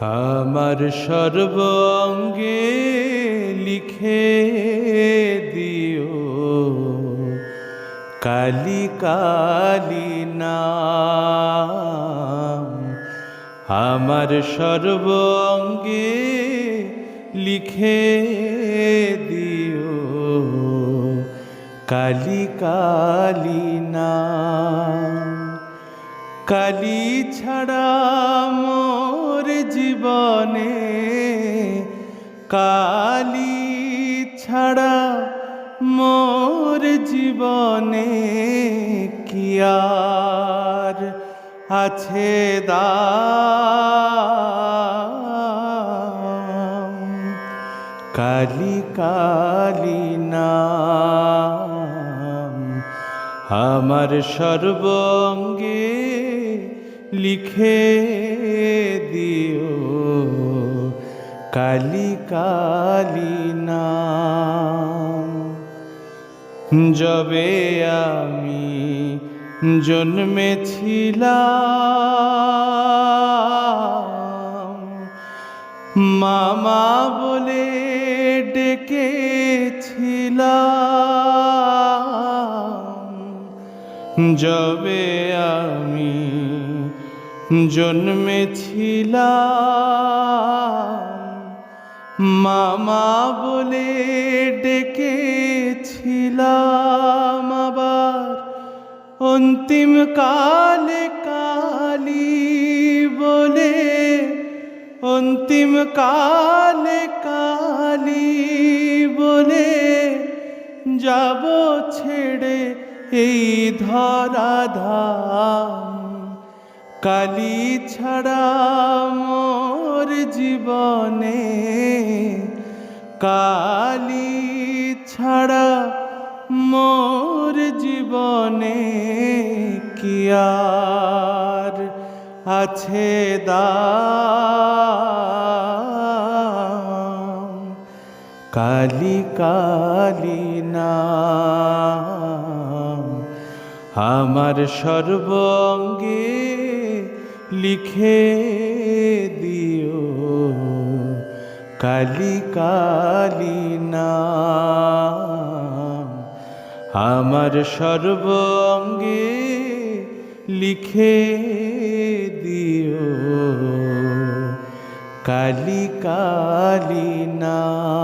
আমার সর্বঙ্গে লিখে দিও। কালি কালি নাম আমার সর্বঙ্গে লিখে দিও। কালি কালি নাম কালি ছাড়া জীবনে কালি ছাড়া মোর জীবনে কি আর আছে দা কালি কালি নাম আমার সর্বঙ্গে লিখে দিও। কালি কালি নাম। যবে আমি জন্মেছিলাম মামা বলে ডেকেছিলাম। যবে আমি জন্মেছিলাম। মামা বলে ডেকেছিলাম আবার। অন্তিম কালে কালি বলে, অন্তিম কালে কালি বলে, যাব ছেড়ে এই ধরা ধাম কালি ছাড়া মোর জীবনে কালি ছাড়া মোর জীবনে কি আর আছে দাম? কালি কালি নাম আমার সর্বঙ্গে লিখে দিও কালি কালি নাম। আমার সর্বঙ্গে লিখে দিও কালি কালি নাম।